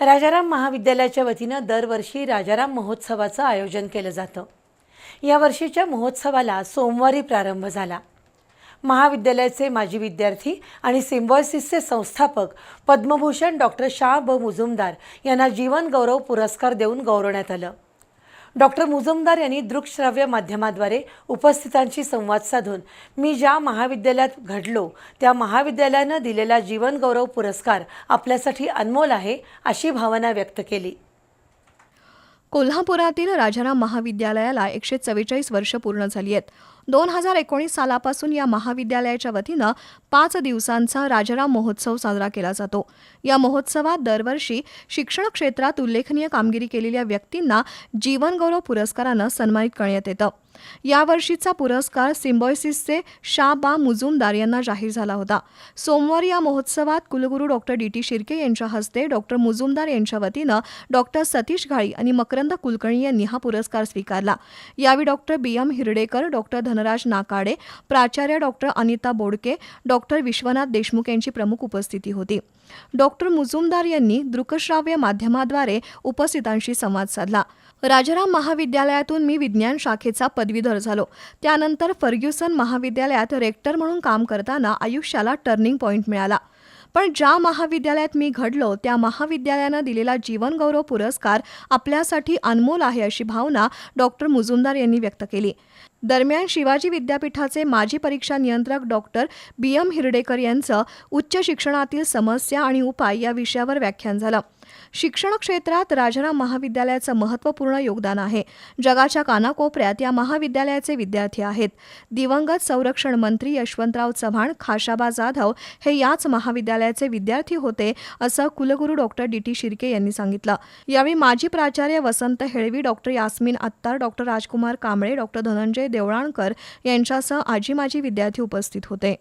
राजाराम महाविद्यालयाच्या वतीनं दरवर्षी राजाराम महोत्सवाचं आयोजन केलं जातं. या वर्षीच्या महोत्सवाला सोमवारी प्रारंभ झाला. महाविद्यालयाचे माजी विद्यार्थी आणि सिम्बॉयसिसचे संस्थापक पद्मभूषण डॉक्टर शाह ब मुजुमदार यांना जीवन गौरव पुरस्कार देऊन गौरवण्यात आलं. डॉक्टर मुजुमदार यांनी दृकश्राव्य माध्यमाद्वारे उपस्थितांशी संवाद साधून मी ज्या महाविद्यालयात घडलो त्या महाविद्यालयानं दिलेला जीवनगौरव पुरस्कार आपल्यासाठी अनमोल आहे अशी भावना व्यक्त केली. कोल्हापुरातील राजाराम महाविद्यालयाला एकशे चव्वेचाळीस वर्ष पूर्ण झाली आहेत. दोन हजार एकोणीस सालापासून या महाविद्यालयाच्या वतीनं पाच दिवसांचा राजाराम महोत्सव साजरा केला जातो. या महोत्सवात दरवर्षी शिक्षण क्षेत्रात उल्लेखनीय कामगिरी केलेल्या व्यक्तींना जीवनगौरव पुरस्कारानं सन्मानित करण्यात येतं. यावर्षीचा पुरस्कार सिम्बॉयसिसचे शाबा मुजुमदार यांना जाहीर झाला होता. सोमवारी या महोत्सवात कुलगुरू डॉक्टर डी. टी. शिर्के यांच्या हस्ते डॉक्टर मुजुमदार यांच्या वतीनं डॉक्टर सतीश घाळी आणि मकरंद कुलकर्णी यांनी हा पुरस्कार स्वीकारला. यावेळी doctor B. M. Hiradekar doctor Dhanraj Nakade प्राचार्य डॉक्टर अनिता बोडके डॉक्टर विश्वनाथ देशमुख यांची प्रमुख उपस्थिती होती. डॉक्टर मुजुमदार यांनी दृकश्राव्य माध्यमाद्वारे उपस्थितांशी संवाद साधला. राजाराम महाविद्यालयातून मी विज्ञान शाखेचा पदवीधर झालो. त्यानंतर फर्ग्युसन महाविद्यालयात रेक्टर म्हणून काम करताना आयुष्याला टर्निंग पॉईंट मिळाला. पण ज्या महाविद्यालयात मी घडलो त्या महाविद्यालयानं दिलेला जीवनगौरव पुरस्कार आपल्यासाठी अनमोल आहे अशी भावना डॉक्टर मुजुमदार यांनी व्यक्त केली. दरम्यान शिवाजी विद्यापीठाचे माजी परीक्षा नियंत्रक डॉक्टर बी. एम. हिरडेकर यांचं उच्च शिक्षणातील समस्या आणि उपाय या विषयावर व्याख्यान झालं. शिक्षण क्षेत्रात राजाराम महाविद्यालयाचं महत्त्वपूर्ण योगदान आहे. जगाच्या कानाकोपऱ्यात या महाविद्यालयाचे विद्यार्थी आहेत. दिवंगत संरक्षण मंत्री यशवंतराव चव्हाण खाशाबा जाधव हे याच महाविद्यालयाचे विद्यार्थी होते असं कुलगुरू डॉक्टर डी. टी. शिर्के यांनी सांगितलं. यावेळी माजी प्राचार्य Vasant Helavi doctor Yasmin Attar doctor Rajkumar Kamble doctor Dhananjay Deolankar यांच्यासह आजी माजी विद्यार्थी उपस्थित होते.